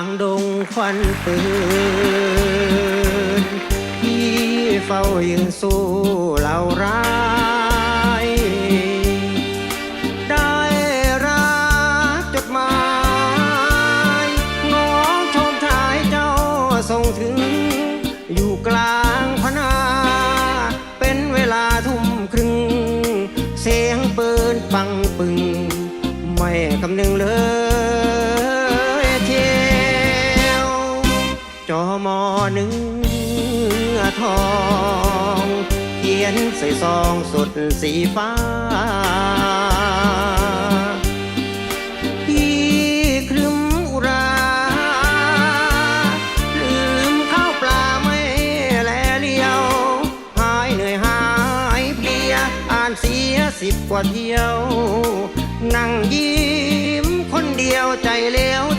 างดงควันปืนพี่เฝ้ายืนสู้เหล่าร้ายได้รับจดหมายน้องชมถ่ายเจ้าส่งถึง อยู่กลางพนาเป็นเวลาทุ่มครึ่ง เสียงปืนปังปึง ไม่คำนึงเลย จอมอหนึ่งทอง เขียนใส่ซองสุดสีฟ้าพี่ครึมอุรา ลืมข้าวปลาไม่แลเลียว หายเหนื่อยหายเพลีย อ่านเสียสิบกว่าเที่ยว นั่งยิ้มคนเดียวใจเลี้ยว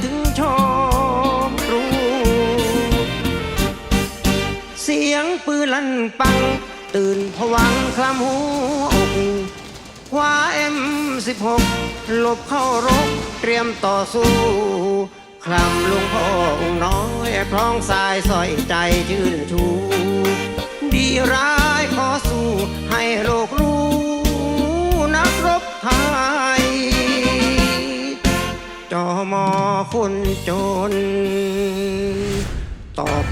ลั่นปัง ตื่นผวังคลำหัวอกคว้าเอ็มสิบหกหลบเข้ารบเตรียมต่อสู้คลำลุงพ่อองน้อยคล้องสายสอยใจชื่นชู ดีร้ายขอสู้ให้โลกรู้ นักรบไทยจอมอคนจน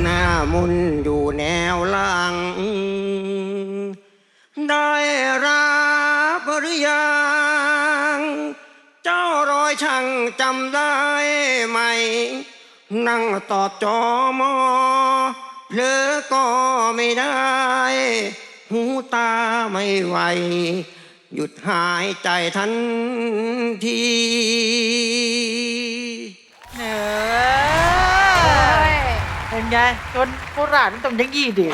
หน้ามุนอยู่แนวหลังได้รับหรือยังเจ้ารอยช่างจำได้ไหม นั่งตอบจอมอเพลอก็ไม่ได้ หูตาไม่ไหว หยุดหายใจทันที เออเป็น ไงจนโคราชมันต้องอยังยี่ดิ